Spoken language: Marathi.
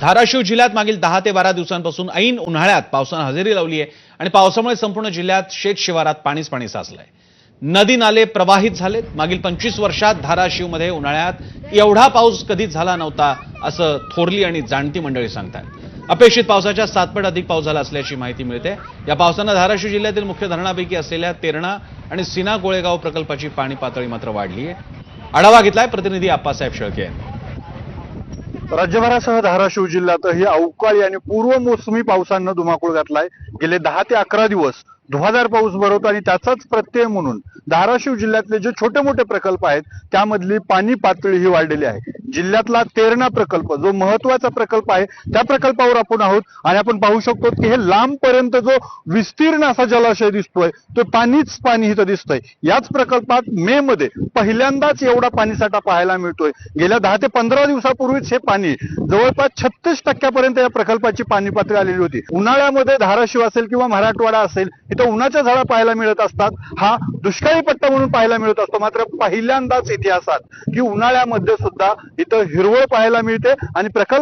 धाराशिव जिल्ह्यात मागील दहा ते बारा दिवसांपासून ऐन उन्हाळ्यात पावसानं हजेरी लावली आहे आणि पावसामुळे संपूर्ण जिल्ह्यात शेत शिवारात पाणीच पाणी साचलंय. नदी नाले प्रवाहित झालेत. मागील पंचवीस वर्षात धाराशिवमध्ये उन्हाळ्यात एवढा पाऊस कधीच झाला नव्हता असं थोरली आणि जाणती मंडळी सांगतात. अपेक्षित पावसाच्या सातपट अधिक पाऊस झाला असल्याची माहिती मिळते. या पावसानं धाराशिव जिल्ह्यातील मुख्य धरणापैकी असलेल्या तेरणा आणि सिना गोळेगाव प्रकल्पाची पाणी पातळी मात्र वाढली आहे आढावा घेतलाय प्रतिनिधी आप्पासाहेब शेळके यांनी. राज्यभरासह धाराशिव जिल्ह्यातही अवकाळी आणि पूर्व मोसमी पावसानं धुमाकूळ घातलाय. गेले दहा ते अकरा दिवस धुवाधार पाऊस भरवतो आणि त्याचाच प्रत्यय म्हणून धाराशिव जिल्ह्यातले जे छोटे मोठे प्रकल्प आहेत त्यामधली पाणी पातळी ही वाढलेली आहे. जिल्ह्यातला तेरणा प्रकल्प जो महत्त्वाचा प्रकल्प आहे त्या प्रकल्पावर आपण आहोत आणि आपण पाहू शकतो की हे लांबपर्यंत जो विस्तीर्ण असा जलाशय दिसतोय तो पाणीच पाणी इथं दिसतंय. याच प्रकल्पात मे मध्ये पहिल्यांदाच एवढा पाणीसाठा पाहायला मिळतोय. गेल्या दहा ते पंधरा दिवसापूर्वीच हे पाणी जवळपास छत्तीस टक्क्यापर्यंत या प्रकल्पाची पाणी पातळी आलेली होती. उन्हाळ्यामध्ये धाराशिव असेल किंवा मराठवाडा असेल इथं उन्हाच्या झाडा पाहायला मिळत असतात. हा दुष्काळी पट्टा म्हणून पाहायला मिळत असतो. मात्र पहिल्यांदाच इतिहासात की उन्हाळ्यामध्ये सुद्धा इथं हिरवळ पाहायला मिळते आणि प्रकल्प